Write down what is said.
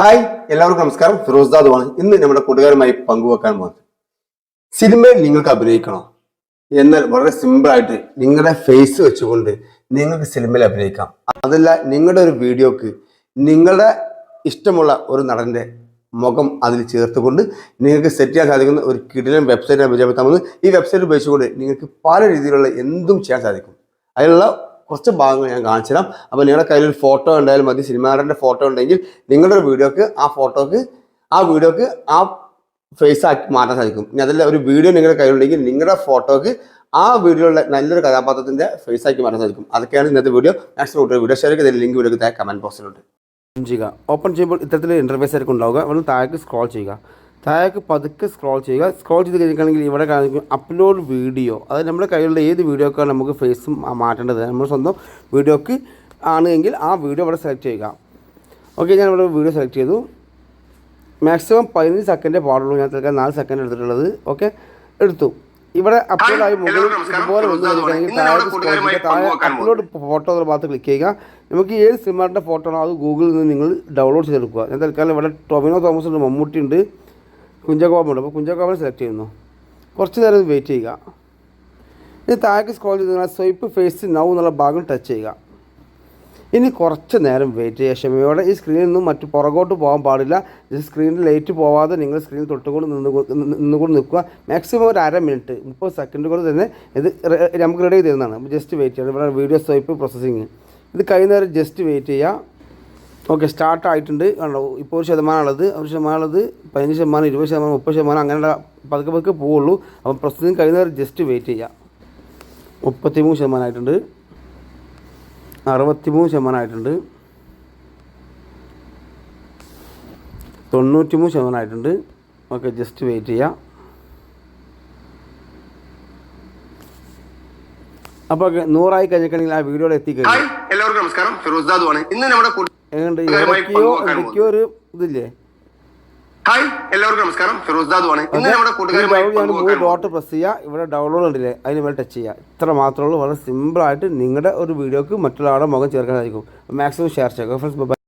Hi എല്ലാവർക്കും നമസ്കാരം. ഫിറോസ്ദാദുമാണ് ഇന്ന് നമ്മുടെ കൂട്ടുകാരുമായി പങ്കുവെക്കാൻ പോകുന്നത്. സിനിമയിൽ നിങ്ങൾക്ക് അഭിനയിക്കണോ? എന്നാൽ വളരെ സിമ്പിളായിട്ട് നിങ്ങളുടെ ഫേസ് വെച്ചുകൊണ്ട് നിങ്ങൾക്ക് സിനിമയിൽ അഭിനയിക്കാം. അതല്ല നിങ്ങളുടെ ഒരു വീഡിയോക്ക് നിങ്ങളുടെ ഇഷ്ടമുള്ള ഒരു നടന്റെ മുഖം അതിൽ ചേർത്തുകൊണ്ട് നിങ്ങൾക്ക് സെറ്റ് ചെയ്യാൻ സാധിക്കുന്ന ഒരു കിടിലൻ വെബ്സൈറ്റ് പരിചയപ്പെടുത്താമെന്ന് ഈ വെബ്സൈറ്റ് ഉപയോഗിച്ചുകൊണ്ട് നിങ്ങൾക്ക് പല രീതിയിലുള്ള എന്തും ചെയ്യാൻ സാധിക്കും. അതിലുള്ള കുറച്ച് ഭാഗങ്ങൾ ഞാൻ കാണിച്ചു തരാം അപ്പോൾ നിങ്ങളുടെ കയ്യിൽ ഒരു ഫോട്ടോ ഉണ്ടായാലും മതി. സിനിമാറിന്റെ ഫോട്ടോ ഉണ്ടെങ്കിൽ നിങ്ങളുടെ ഒരു വീഡിയോക്ക് ആ ഫോട്ടോക്ക് ആ വീഡിയോക്ക് ആ ഫേസ് ആക്കി മാറ്റാൻ സാധിക്കും. ഇനി അതിൽ ഒരു വീഡിയോ നിങ്ങളുടെ കയ്യിലുണ്ടെങ്കിൽ നിങ്ങളുടെ ഫോട്ടോക്ക് ആ വീഡിയോയിലുള്ള നല്ലൊരു കഥാപാത്രത്തിന്റെ ഫേസ് ആക്കി മാറ്റാൻ സാധിക്കും. അതൊക്കെയാണ് ഇന്നത്തെ വീഡിയോ നെക്സ്റ്റ് വീഡിയോ ഷെയർ ചെയ്ത് ലിങ്ക് വീഡിയോ താഴെ കമന്റ് ബോക്സിലുണ്ട് ചെയ്യുക. ഓപ്പൺ ചെയ്യുമ്പോൾ ഇത്തരത്തിൽ ഇന്റർഫേസ് ആയിരിക്കും ഉണ്ടാവുക. അവിടെ താഴേക്ക് സ്ക്രോൾ ചെയ്യുക. താഴേക്ക് പതുക്കെ സ്ക്രോൾ ചെയ്യുക. സ്ക്രോൾ ചെയ്ത് കഴിഞ്ഞിട്ടുണ്ടെങ്കിൽ ഇവിടെ കാണിക്കും അപ്ലോഡ് വീഡിയോ അതായത് നമ്മുടെ കയ്യിലുള്ള ഏത് വീഡിയോക്കാണ് നമുക്ക് ഫേസ് മാറ്റേണ്ടത്? നമ്മൾ സ്വന്തം വീഡിയോക്ക് ആണെങ്കിൽ ആ വീഡിയോ ഇവിടെ സെലക്ട് ചെയ്യുക. ഓക്കെ ഞാൻ ഇവിടെ വീഡിയോ സെലക്ട് ചെയ്തു. മാക്സിമം പതിനഞ്ച് സെക്കൻഡേ പാടുള്ളൂ. ഞാൻ തൽക്കാലം നാല് സെക്കൻഡ് എടുത്തിട്ടുള്ളത്. ഓക്കെ എടുത്തു. ഇവിടെ അപ്ലോഡ് ആയി മുകളിൽ ഇതുപോലെ വന്നു കഴിഞ്ഞിട്ടുണ്ടെങ്കിൽ താഴെ scroll ചെയ്യുക. താഴെ അപ്ലോഡ് ഫോട്ടോ എന്ന ഭാഗത്ത് ക്ലിക്ക് ചെയ്യുക. നമുക്ക് ഏത് സിനിമയുടെ ഫോട്ടോ ആണോ അത് ഗൂഗിളിൽ നിന്ന് നിങ്ങൾ ഡൗൺലോഡ് ചെയ്തെടുക്കുക. ഞാൻ തൽക്കാലം ഇവിടെ ടൊമിനോ തോമസ് ഉണ്ട് മമ്മൂട്ടി ഉണ്ട് കുഞ്ചകോപം ഉണ്ട് അപ്പോൾ കുഞ്ചകോപം സെലക്ട് ചെയ്യുന്നു. കുറച്ച് നേരം വെയിറ്റ് ചെയ്യുക. ഇനി താഴേക്ക് സ്ക്രോൾ ചെയ്ത് നിങ്ങൾ സ്വൈപ്പ് ഫേസ് നൗ എന്നുള്ള ഭാഗം ടച്ച് ചെയ്യുക. ഇനി കുറച്ച് നേരം വെയിറ്റ് ചെയ്യുക. ക്ഷമയോടെ ഈ സ്ക്രീനിൽ നിന്നും മറ്റു പുറകോട്ട് പോകാൻ പാടില്ല. സ്ക്രീനിൽ ലൈറ്റ് പോവാതെ നിങ്ങൾ സ്ക്രീൻ തൊട്ടുകൊണ്ട് നിന്ന് നിന്നുകൊണ്ട് നിൽക്കുക. മാക്സിമം ഒരു അര മിനിറ്റ് മുപ്പത് സെക്കൻഡ് കൊണ്ട് തന്നെ ഇത് നമുക്ക് റെഡി ചെയ്ത് തരുന്നതാണ്. ജസ്റ്റ് വെയിറ്റ് ചെയ്യണം ഇവിടെ വീഡിയോ സ്വൈപ്പ് പ്രോസസ്സിങ് ഇത് കഴിയുന്നവരെ ജസ്റ്റ് വെയിറ്റ് ചെയ്യുക. ഓക്കെ സ്റ്റാർട്ട് ആയിട്ടുണ്ട്. കണ്ടോ ഇപ്പോൾ ഒരു ശതമാനമുള്ളത് ഒരു ശതമാനമുള്ളത് പതിനഞ്ച് ശതമാനം ഇരുപത് ശതമാനം മുപ്പത് ശതമാനം അങ്ങനെയുള്ള പതുക്കെ പതുക്കെ പോവുള്ളൂ. അപ്പം പ്രസ്തുതം കഴിയുന്നവർ ജസ്റ്റ് വെയിറ്റ് ചെയ്യാം. മുപ്പത്തിമൂന്ന് ശതമാനമായിട്ടുണ്ട് അറുപത്തിമൂന്ന് ശതമാനമായിട്ടുണ്ട് തൊണ്ണൂറ്റിമൂന്ന് ശതമാനമായിട്ടുണ്ട് ഓക്കെ ജസ്റ്റ് വെയിറ്റ് ചെയ്യാം. ഓക്കെ നൂറായി കഴിഞ്ഞിട്ടുണ്ടെങ്കിൽ ആ വീഡിയോയിൽ എത്തിക്കഴിഞ്ഞു. എല്ലാവർക്കും നമസ്കാരം. ഫിറോസ് ആണ് ഇന്ന് നമ്മുടെ എങ്ങനെയുണ്ട്? ഇടയ്ക്കോ എവിടേക്കോ ഒരു ഇതില്ലേ? ഹായ് എല്ലാവർക്കും നമസ്കാരം. ഫിറോസ് ആണ് ഇന്ന് നമ്മുടെ കൂട്ടുകാരുമായി ഡോട്ട് പ്രസ് ചെയ്യുക ഇവിടെ ഡൗൺലോഡ് ഉണ്ടല്ലേ? അതിന് മേലെ ടച്ച് ചെയ്യുക ഇത്ര മാത്രമേ ഉള്ളൂ. വളരെ സിമ്പിൾ ആയിട്ട് നിങ്ങളുടെ ഒരു വീഡിയോക്ക് മറ്റുള്ള ആളുടെ മുഖം ചേർക്കാൻ സാധിക്കും മാക്സിമം ഷെയർ ചെയ്യുക ഫ്രണ്ട്സ്